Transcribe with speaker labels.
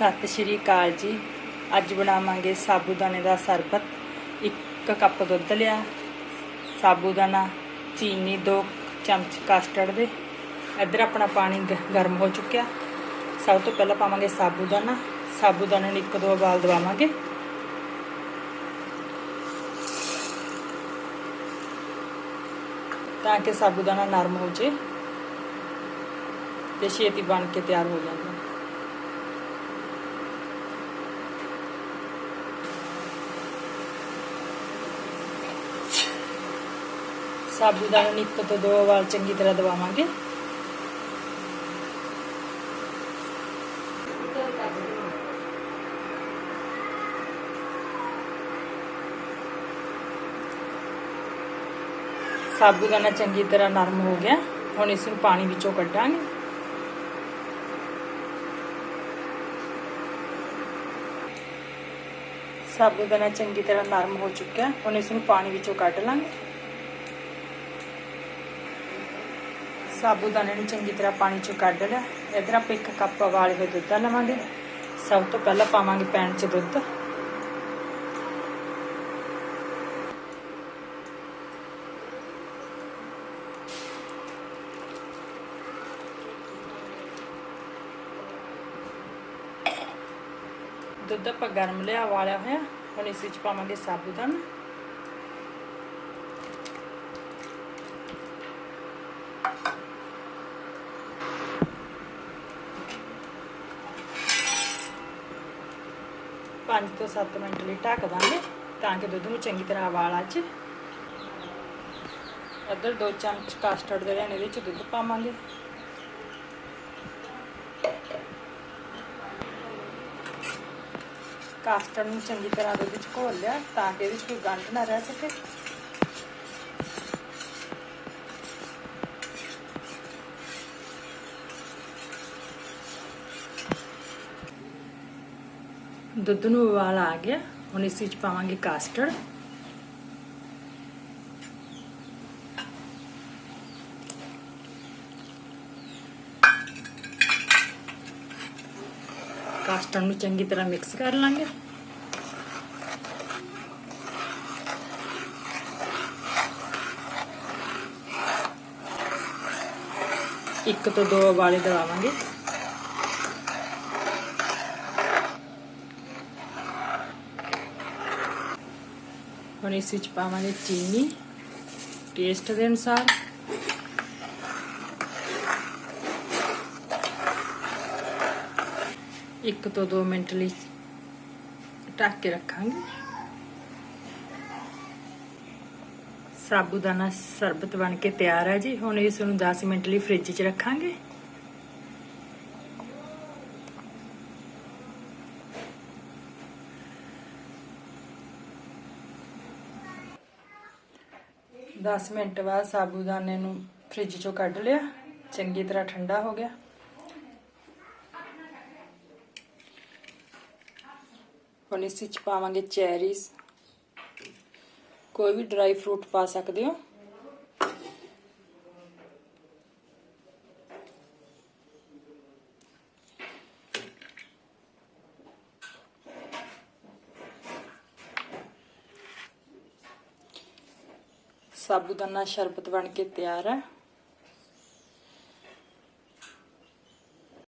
Speaker 1: ਸਤਿ ਸ਼੍ਰੀ ਅਕਾਲ ਜੀ। ਅੱਜ ਬਣਾਵਾਂਗੇ ਸਾਬੂਦਾਨੇ ਦਾ ਸਰਬਤ। ਇੱਕ ਕੱਪ ਦੁੱਧ ਲਿਆ। ਸਾਬੂਦਾਨਾ, ਚੀਨੀ, ਦੋ ਚਮਚ ਕਸਟਰਡ ਦੇ। ਇੱਧਰ ਆਪਣਾ ਪਾਣੀ ਗ- ਗਰਮ ਹੋ ਚੁੱਕਿਆ। ਸਭ ਤੋਂ ਪਹਿਲਾਂ ਪਾਵਾਂਗੇ ਸਾਬੂਦਾਨਾ। ਸਾਬੂਦਾਨੇ ਨੂੰ ਇੱਕ ਦੋ ਉਬਾਲ ਦਵਾਵਾਂਗੇ। ਤਾਂ ਕਿ ਸਾਬੂਦਾਨਾ ਨਰਮ ਹੋ ਜੇ ਤੇ ਛੇਤੀ ਬਣ ਕੇ ਤਿਆਰ ਹੋ ਜਾਂਦਾ। ਸਾਬੂਦਾਨਾ ਨੂੰ ਇੱਕ ਤੋਂ ਦੋ ਵਾਰ ਚੰਗੀ ਤਰ੍ਹਾਂ ਦਬਾਵਾਂਗੇ ਸਾਬੂਦਾਨਾ ਚੰਗੀ ਤਰ੍ਹਾਂ ਨਰਮ ਹੋ ਗਿਆ। ਹੁਣ ਇਸ ਨੂੰ ਪਾਣੀ ਵਿੱਚੋਂ ਕੱਢਾਂਗੇ। ਸਾਬੂਦਾਨਾ ਚੰਗੀ ਤਰ੍ਹਾਂ ਨਰਮ ਹੋ ਚੁੱਕਿਆ। ਹੁਣ ਇਸ ਨੂੰ ਪਾਣੀ ਵਿੱਚੋਂ ਕੱਢ ਲਾਂਗੇ। ਸਾਬੂਦਾਨੇ ਨੂੰ ਚੰਗੀ ਤਰ੍ਹਾਂ ਪਾਣੀ ਚੋਂ ਕੱਢ ਲਿਆ। ਇਧਰ ਆਪਾਂ ਇੱਕ ਕੱਪ ਉਬਾਲੇ ਹੋਏ ਦੁੱਧ ਲਵਾਂਗੇ। ਸਭ ਤੋਂ ਪਹਿਲਾਂ ਪਾਵਾਂਗੇ ਪੈਨ 'ਚ ਦੁੱਧ। ਦੁੱਧ ਆਪਾਂ ਗਰਮ ਲਿਆ ਵਾਲਿਆ ਹੋਇਆ। ਹੁਣ ਇਸ ਵਿੱਚ ਪਾਵਾਂਗੇ ਸਾਬੂਦਾਨਾ। ਪੰਜ ਤੋਂ 7 ਮਿੰਟ ਲਈ ਢੱਕ ਦਾਂਗੇ ਤਾਂ ਕਿ ਦੁੱਧ ਨੂੰ ਚੰਗੀ ਤਰ੍ਹਾਂ ਉਬਾਲ ਆ ਚ ਇੱਧਰ ਦੋ ਚਮਚ ਕਸਟਰਡ ਦੇ ਲੈਣੇ ਵਿੱਚ ਦੁੱਧ ਪਾਵਾਂਗੇ। ਕਾਸਟਰਡ ਨੂੰ ਚੰਗੀ ਤਰ੍ਹਾਂ ਦੁੱਧ ਵਿੱਚ ਘੋਲ ਲਿਆ ਤਾਂ ਕਿ ਇਹਦੇ ਵਿੱਚ ਕੋਈ ਗੰਢ ਨਾ ਰਹਿ ਸਕੇ। ਦੁੱਧ ਨੂੰ ਉਬਾਲ ਆ ਗਿਆ ਹੁਣ ਇਸ ਵਿੱਚ ਪਾਵਾਂਗੇ ਕਾਸਟਰਡ ਕਾਸਟਰਡ ਨੂੰ ਚੰਗੀ ਤਰ੍ਹਾਂ ਮਿਕਸ ਕਰ ਲਾਂਗੇ ਇੱਕ ਤੋਂ ਦੋ ਉਬਾਲੇ ਦਵਾਵਾਂਗੇ ਹੁਣ ਇਸ ਵਿੱਚ ਪਾਵਾਂਗੇ ਚੀਨੀ ਟੇਸਟ ਦੇ ਅਨੁਸਾਰ। ਇੱਕ ਤੋਂ 2 ਮਿੰਟ ਲਈ ਢੱਕ ਕੇ ਰੱਖਾਂਗੇ। ਸਾਬੂਦਾਨਾ ਸਰਬਤ ਬਣ ਕੇ ਤਿਆਰ ਹੈ ਜੀ। ਹੁਣ ਇਸ ਨੂੰ 10 ਮਿੰਟ ਲਈ ਫ੍ਰਿਜ 'ਚ ਰੱਖਾਂਗੇ। ਦਸ ਮਿੰਟ ਬਾਅਦ ਸਾਬੂਦਾਨੇ ਨੂੰ ਫ੍ਰਿਜ 'ਚੋਂ ਕੱਢ ਲਿਆ। ਚੰਗੀ ਤਰ੍ਹਾਂ ਠੰਡਾ ਹੋ ਗਿਆ। ਹੁਣ ਇਸ ਵਿੱਚ ਪਾਵਾਂਗੇ ਚੈਰੀਜ਼। ਕੋਈ ਵੀ ਡਰਾਈ ਫਰੂਟ ਪਾ ਸਕਦੇ ਹੋ। ਸਾਬੂਦਾਨਾ ਸ਼ਰਬਤ ਬਣ ਕੇ ਤਿਆਰ ਹੈ।